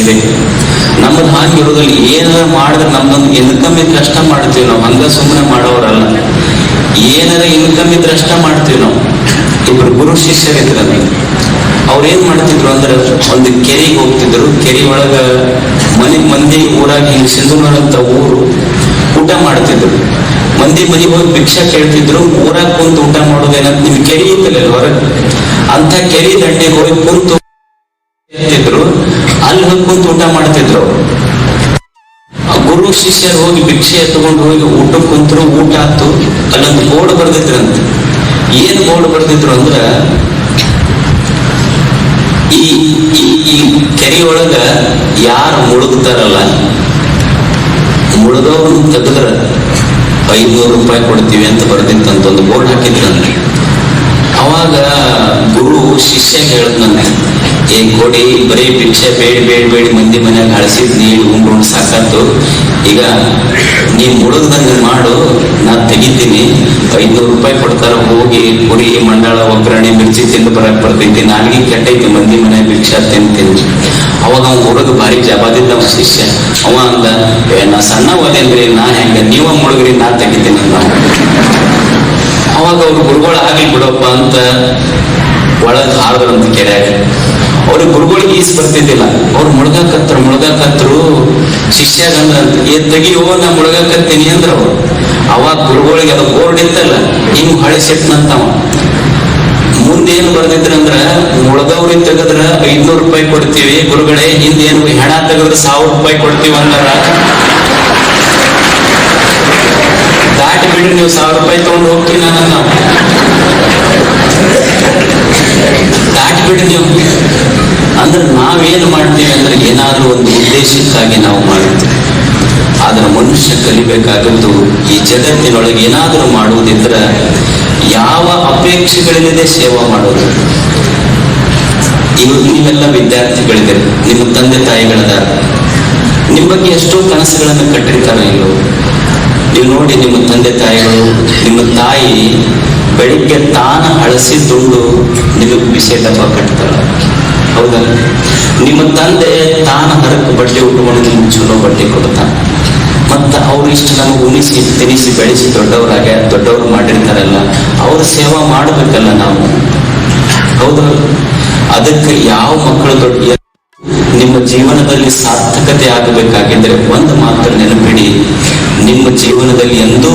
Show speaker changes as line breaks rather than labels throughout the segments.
ಇದೆ. ನಮ್ಮದು ಇರೋದ್ರಲ್ಲಿ ಏನಾರ ಮಾಡಿದ್ರೆ ನಮ್ದೊಂದು ಇನ್ಕಮ್ ಇದ್ರೆ ಅಷ್ಟ ಮಾಡ್ತೀವಿ ನಾವು. ಹಂಗ ಸುಮ್ಮನೆ ಮಾಡೋರಲ್ಲ. ಏನಾರ ಇನ್ಕಮ್ ಇದ್ರೆ ಅಷ್ಟ ಮಾಡ್ತೀವಿ ನಾವು. ಇಬ್ರು ಗುರು ಶಿಷ್ಯರಿದ್ರ ಅವ್ರು ಏನ್ ಮಾಡ್ತಿದ್ರು ಅಂದ್ರೆ ಒಂದು ಕೆರೆಗೆ ಹೋಗ್ತಿದ್ರು. ಕೆರೆ ಒಳಗ ಮನೆ, ಮಂದಿ ಊರಾಗ ಹಿಂಗ್ ಅಂತ ಊರು ಊಟ ಮಾಡ್ತಿದ್ರು. ಮಂದಿ ಮನೆಗೆ ಹೋಗಿ ಭಿಕ್ಷಾ ಕೇಳ್ತಿದ್ರು. ಊರಾಗ ಕುಂತು ಊಟ ಮಾಡೋದೇನಂತ ನಿಮ್ ಕೆರೆ ಇತ್ತಲ್ಲ ಹೊರಗೆ? ಅಂತ ಕೆರೆ ದಂಡೆಗೆ ಹೋಗಿ ಕುಂತು ಅಲ್ಲಿ ಹೋಗಿ ಕುಂತು ಊಟ ಮಾಡ್ತಿದ್ರು. ಗುರು ಶಿಷ್ಯರು ಹೋಗಿ ಭಿಕ್ಷೆ ತಗೊಂಡು ಹೋಗಿ ಊಟ ಕುಂತರು, ಊಟ ಆತು ಅಲ್ಲೊಂದು ಬೋರ್ಡ್ ಬರ್ದಿದ್ರಂತೆ. ಏನ್ ಬೋರ್ಡ್ ಬರ್ದಿದ್ರು ಅಂದ್ರ, ಈ ಈ ಈ ಕೆರೆ ಒಳಗ ಯಾರು ಮುಳುಗ್ತಾರಲ್ಲ ಮುಳುಗೋರು ತೆಗೆದ್ರ ಐನೂರು ರೂಪಾಯಿ ಕೊಡ್ತೀವಿ ಅಂತ ಬರ್ದಿತ್ತಂತ ಒಂದು ಬೋರ್ಡ್ ಹಾಕಿದ್ರಂತೆ. ಅವಾಗ ಗುರು ಶಿಷ್ಯ ಹೇಳದ್ನಂತೆ ಏ ಕೊಡಿ ಬರೀ ಭಿಕ್ಷೆ ಬೇಡಿ ಬೇಡಿ, ಬೇಡ ಮಂದಿ ಮನ್ಯಾಗ ಹಳಸಿದ್ ನೀರು ಉಂಡು ಉಂಡು ಸಾಕಾತು. ಈಗ ನೀ ಮುಳುಗ್ದಂಗ ಮಾಡು, ನಾ ತೆಗಿತೀನಿ. ಐದ್ನೂರು ರೂಪಾಯಿ ಕೊಡ್ತಾರ, ಹೋಗಿ ಪುರಿ ಮಂಡಳ, ಒಗ್ಗರಣೆ, ಮಿರ್ಚಿ ತಿಂದು ಬರಕ್ ಬರ್ತೈತಿ ನಾಲ್ಗೆ ಕೆಟ್ಟೈತಿ, ಮಂದಿ ಮನೆ ಭಿಕ್ಷಾ ತಿಂತೀನಿ. ಅವಾಗ ಅವ್ನ ಹುಡುಗ ಭಾರಿ ಜವಾದಿದ್ದ ಅವ್ನ ಶಿಷ್ಯ. ಅವ ಅಂದ ನಾ ಸಣ್ಣ ಓದೇನ್ರಿ ನಾ ಹೆಂಗ? ನೀವ ಮುಳುಗ್ರಿ, ನಾ ತೆಗಿತೀನಿ ಅಂದ ಅವಾಗ ಅವ್ರ ಗುರುಗಳು ಆಗ್ಲಿ ಬಿಡಪ್ಪ ಅಂತ ಒಳಗ್ ಹಾರದ್ರಂತ ಕೆರೆಯಾಗ ಅವ್ರಿಗೆ ಗುರುಗಳಿಗೆ ಈಸ್ ಬರ್ತಿದ್ದಿಲ್ಲ ಅವ್ರು ಮುಳುಗಕತ್ರು ಮುಳುಗಕತ್ರು ಶಿಷ್ಯ ಅಂದ್ರಂತ ಏ ತೆಗಿಯೋ ನಾ ಮುಳುಗಕತ್ತೀನಿ ಅಂದ್ರ ಅವ್ರು. ಅವಾಗ ಗುರುಗಳಿಗೆ ಅದು ಬೋರ್ಡ್ ಇತ್ತಲ್ಲ, ಹಿಂಗ್ ಹಳಿಸಿಟ್ನಂತವ ಮುಂದೇನು ಬರ್ದಿದ್ರಂದ್ರ ಮುಳುಗವ್ರಿಗೆ ತೆಗದ್ರ ಐದ್ನೂರು ರೂಪಾಯಿ ಕೊಡ್ತೀವಿ, ಗುರುಗಳೇ, ಹಿಂದೇನು ಹೆಣ ತೆಗದ್ರ ಸಾವಿರ ರೂಪಾಯಿ ಕೊಡ್ತೀವಿ ಅಂದಾರ. ದಾಟಿ ಬಿಡ್ರಿ ನೀವು ಸಾವಿರ ರೂಪಾಯಿ ತಗೊಂಡು ಹೋಗ್ತೀನಿ ನಾನು ನಾವೇನು ಮಾಡ್ತೇವೆ ಅಂದ್ರೆ ಏನಾದರೂ ಒಂದು ಉದ್ದೇಶಕ್ಕಾಗಿ ನಾವು ಮಾಡುತ್ತೇವೆ. ಆದ್ರೆ ಮನುಷ್ಯ ಕಲಿಬೇಕಾದದ್ದು ಈ ಜಗತ್ತಿನೊಳಗೆ ಏನಾದರೂ ಮಾಡುವುದಿದ್ರೆ ಯಾವ ಅಪೇಕ್ಷೆಗಳಿಲ್ಲದೆ ಸೇವಾ ಮಾಡೋದು. ಇವತ್ತು ನೀವೆಲ್ಲ ವಿದ್ಯಾರ್ಥಿಗಳಿದೆ, ನಿಮ್ಮ ತಂದೆ ತಾಯಿಗಳದ, ನಿಮ್ಮ ಬಗ್ಗೆ ಎಷ್ಟೋ ಕನಸುಗಳನ್ನು ಕಟ್ಟಿರ್ತಾರ ಇಲ್ಲೋ ನೀವು ನೋಡಿ ನಿಮ್ಮ ತಂದೆ ತಾಯಿಗಳು, ನಿಮ್ಮ ತಾಯಿ ಬೆಳಿಗ್ಗೆ ತಾನ ಅಳಸಿ ದುಂಡು ನಿಮಗೆ ಬಿಸಿ ಡಬ್ಬ ಕಟ್ತಾಳ. ಹೌದಾ ನಿಮ್ಮ ತಂದೆ ತಾನ ಹರಕ್ಕೆ ಬಟ್ಟೆ ಉಟ್ಕೊಂಡು ನಿಮ್ಗೆ ಚಲೋ ಬಟ್ಟೆ ಕೊಡ್ತಾನೆ ಮತ್ತ ಅವ್ರು ಇಷ್ಟು ನಮಗೆ ಉಣಿಸಿ, ತಿನಿಸಿ, ಬೆಳೆಸಿ ದೊಡ್ಡವರಾಗ, ದೊಡ್ಡವರು ಮಾಡಿರ್ತಾರಲ್ಲ, ಅವ್ರ ಸೇವಾ ಮಾಡಬೇಕಲ್ಲ ನಾವು. ಹೌದು. ಅದಕ್ಕೆ ಯಾವ ಮಕ್ಕಳು ದೊಡ್ಡ ನಿಮ್ಮ ಜೀವನದಲ್ಲಿ ಸಾರ್ಥಕತೆ ಆಗಬೇಕಾಗಿದ್ರೆ ಒಂದು ಮಾತ್ರ ನೆನಪಿಡಿ, ನಿಮ್ಮ ಜೀವನದಲ್ಲಿ ಎಂದೂ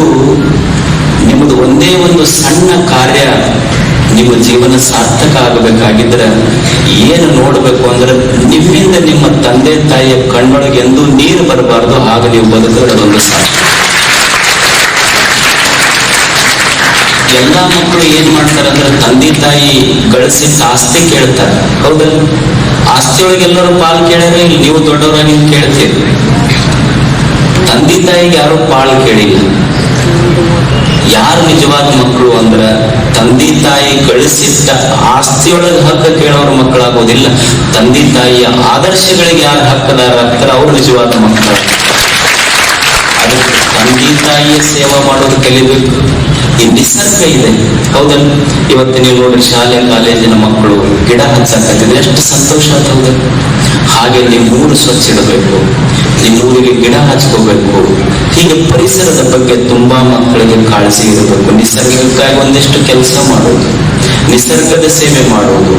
ನಿಮ್ಮದು ಒಂದೇ ಒಂದು ಸಣ್ಣ ಕಾರ್ಯ ನಿಮ್ಮ ಜೀವನ ಸಾರ್ಥಕ ಆಗಬೇಕಾಗಿದ್ರೆ ಏನು ನೋಡಬೇಕು ಅಂದ್ರೆ ನಿಮ್ಮಿಂದ ನಿಮ್ಮ ತಂದೆ ತಾಯಿಯ ಕಣ್ಣೊಳಗೆ ಎಂದೂ ನೀರು ಬರಬಾರ್ದು, ಆಗ ನೀವು ಬದುಕೋದೊಂದು ಸಾಧ್ಯ ಎಲ್ಲಾ ಮಕ್ಕಳು ಏನ್ ಮಾಡ್ತಾರೆ ಅಂದ್ರೆ ತಂದೆ ತಾಯಿ ಗಳಿಸಿ ಆಸ್ತಿ ಕೇಳ್ತಾರೆ. ಹೌದಲ್ಲ ಆಸ್ತಿಯೊಳಗೆ ಎಲ್ಲರೂ ಪಾಲ್ ಕೇಳ್ಯಾರ ನೀವು ದೊಡ್ಡವರಾಗಿ ಕೇಳ್ತೀರಿ. ತಂದೆ ತಾಯಿಗೆ ಯಾರು ಪಾಲ್ ಕೇಳಿಲ್ಲ. ಯಾರು ನಿಜವಾದ ಮಕ್ಕಳು ಅಂದ್ರ ತಂದೆ ತಾಯಿ ಗಳಿಸಿಟ್ಟ ಆಸ್ತಿಯೊಳಗೆ ಹಕ್ಕ ಕೇಳೋರು ಮಕ್ಕಳಾಗೋದಿಲ್ಲ. ತಂದೆ ತಾಯಿಯ ಆದರ್ಶಗಳಿಗೆ ಯಾರು ಹಕ್ಕದಾರ ಆಗ್ತಾರ ಅವ್ರು ನಿಜವಾದ ಮಕ್ಕಳು. ಅದು ತಂದೆ ತಾಯಿಯ ಸೇವಾ ಮಾಡೋದು ಕಲಿಬೇಕು. ಈ ನಿಸರ್ಗ ಇದೆ. ಹೌದಲ್ಲ? ಇವತ್ತು ನೀವು ನೋಡಿ ಶಾಲೆ, ಕಾಲೇಜಿನ ಮಕ್ಕಳು ಗಿಡ ಹಚ್ಚಕತ್ತಿದ್ರೆ ಎಷ್ಟು ಸಂತೋಷ ಆಗ್ತದೆ. ಹಾಗೆ ನೀವು ಮೂರು ಸ್ವಚ್ಛ ಇಡಬೇಕು. ನಿಮ್ಮ ಊರಿಗೆ ಗಿಡ ಹಚ್ಕೋಬೇಕು ಹೀಗೆ ಪರಿಸರದ ಬಗ್ಗೆ ತುಂಬಾ ಮಕ್ಕಳಿಗೆ ಕಾಳಜಿ ಇರಬೇಕು. ನಿಸರ್ಗಕ್ಕಾಗಿ ಒಂದಿಷ್ಟು ಕೆಲಸ ಮಾಡೋದು ನಿಸರ್ಗದ ಸೇವೆ ಮಾಡುವುದು,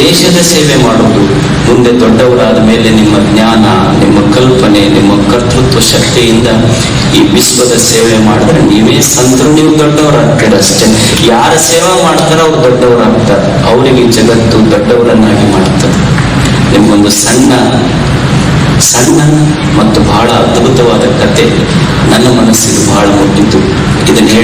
ದೇಶದ ಸೇವೆ ಮಾಡುವುದು, ಮುಂದೆ ದೊಡ್ಡವರಾದ ಮೇಲೆ ನಿಮ್ಮ ಜ್ಞಾನ, ನಿಮ್ಮ ಕಲ್ಪನೆ, ನಿಮ್ಮ ಕರ್ತೃತ್ವ ಶಕ್ತಿಯಿಂದ ಈ ವಿಶ್ವದ ಸೇವೆ ಮಾಡಿದ್ರೆ ನೀವೇ ಸಂತರು, ನೀವು ದೊಡ್ಡವರಾಗ್ತೀರ ಅಷ್ಟೇ. ಯಾರ ಸೇವಾ ಮಾಡ್ತಾರೋ ಅವ್ರು ದೊಡ್ಡವರಾಗ್ತಾರೆ. ಅವರಿಗೆ ಜಗತ್ತು ದೊಡ್ಡವರನ್ನಾಗಿ ಮಾಡ್ತದೆ ನಿಮ್ಗೊಂದು ಸಣ್ಣ ಸಣ್ಣ ಮತ್ತು ಬಹಳ ಅದ್ಭುತವಾದ ಕತೆ. ನನ್ನ ಮನಸ್ಸಿಗೆ ಬಹಳ ಮುಟ್ಟಿತು ಇದನ್ನು